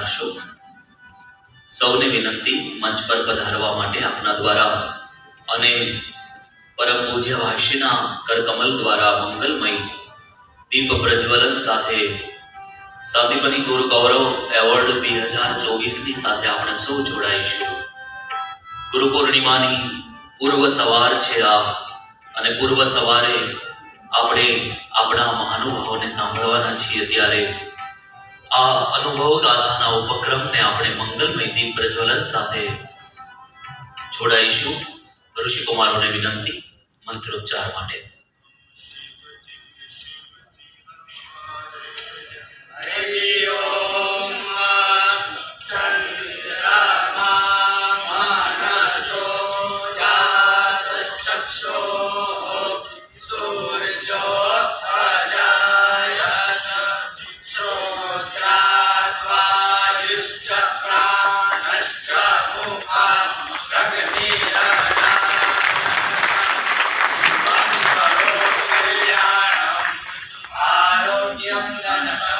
પધારશો સૌને વિનંતી, મંચ પર પધારવા માટે આપના દ્વારા અને પરમ પૂજ્ય ભાષ્યના કરકમલ દ્વારા મંગલમય દીપ પ્રજ્વલન સાથે સાદીપની ગુરુ ગૌરવ એવોર્ડ બે હજાર ચોવીસની સાથે આપણે સૌ જોડાઈશું. ગુરુ પૂર્ણિમાની પૂર્વ સવાર છે આ અને પૂર્વ સવારે આપણે આપણા મહાનુભાવોને સાંભળવાના છીએ ત્યારે આ અનુભવ ગાથાના ઉપક્રમને આપણે મંગલમય દીપ પ્રજ્વલન સાથે જોડાઈશું. ઋષિકુમારોને વિનંતી મંત્રોચ્ચાર માટે.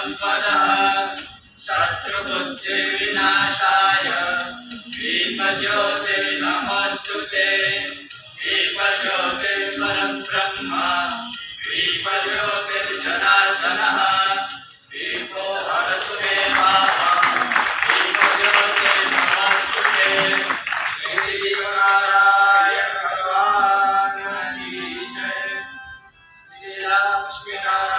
सम्पदः शत्रुबुद्धिविनाशाय दीपज्योतिर्नमस्तु ते दीपज्योतिर्परं ब्रह्म दीपज्योतिर्जनार्दनः दीपो हरतु मे पापम् दीपज्योतिर्नमस्तु ते श्रीदीपनारायण भगवान् की जय श्रीलक्ष्मीनारायण